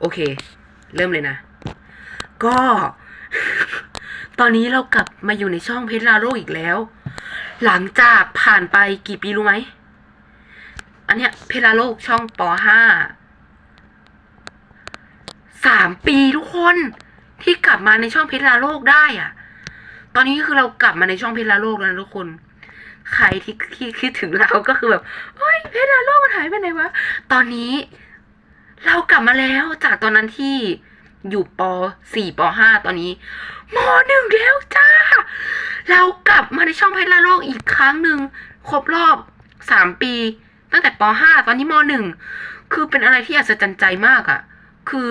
โอเค เริ่มเลยนะ ก็ ตอนนี้เรากลับมาอยู่ในช่องเพชรลาโลกอีกแล้ว หลังจากผ่านไปกี่ปีรู้ไหม อันเนี้ยเพชรลาโลกช่องปห้าสามปีทุกคนที่กลับมาในช่องเพชรลาโลกได้อะตอนนี้คือเรากลับมาในช่องเพชรลาโลกแล้วทุกคน ใครที่ที่คิดถึงเราก็คือแบบเฮ้ยเพชรลาโลกมันหายไปไหนวะ ตอนนี้ เรากลับมาแล้วจากตอนนั้นที่อยู่ปสี่ปห้าตอนนี้มหนึ่งแล้วจ้า เรากลับมาในช่องเพชรละโลกอีกครั้งหนึ่งครบรอบสามปี ตั้งแต่ปห้าตอนนี้มหนึ่งคือเป็นอะไรที่อัศจรรย์ใจมากอะ่ะ คือ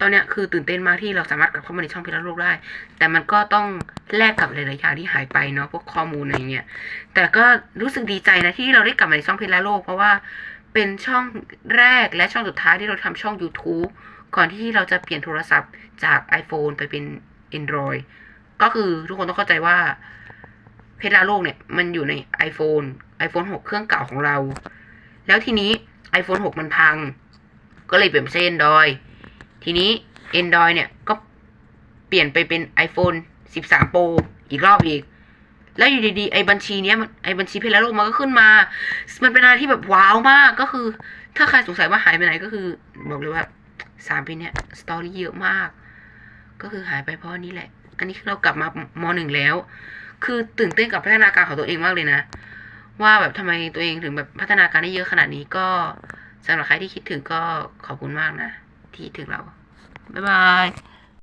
ตอนเนี้ยคือตื่นเต้นมากที่เราสามารถกลับเข้ามาในช่องเพชรละโลกได้ แต่มันก็ต้องแลกกับหลายๆอย่างที่หายไปเนาะพวกข้อมูลอะไรเงี้ยแต่ก็รู้สึกดีใจนะที่เราได้กลับมาในช่องเพชรละโลก เพราะว่า เป็นช่องแรกและช่องสุดท้ายที่เราทำช่อง YouTube ก่อนที่เราจะเปลี่ยนโทรศัพท์จาก iPhone ไปเป็น Android ก็คือทุกคนต้องเข้าใจว่าเพชรลาโลกเนี่ย มันอยู่ใน iPhone iPhone 6 เครื่องเก่าของเรา แล้วทีนี้ iPhone 6 มันพัง ก็เลยเปลี่ยนไปใช้ Android ทีนี้ Android เนี่ย ก็เปลี่ยนไปเป็น iPhone 13 Pro อีกรอบอีก แล้วอยู่ดีๆไอ้บัญชีเนี้ยมันไอ้บัญชีเพชรลาโลกมันก็ขึ้นมา มันเป็นอะไรที่แบบว้าวมากก็คือ ถ้าใครสงสัยว่าหายไปไหนก็คือบอกเลยว่าสามปีเนี้ยสตอรี่เยอะมาก ก็คือหายไปเพราะนี่แหละ อันนี้คือเรากลับมามหนึ่งแล้ว คือตื่นเต้นกับพัฒนาการของตัวเองมากเลยนะ ว่าแบบทำไมตัวเองถึงแบบพัฒนาการได้เยอะขนาดนี้ก็สำหรับใครที่คิดถึงก็ขอบคุณมากนะ ที่ถึงเราบ๊ายบาย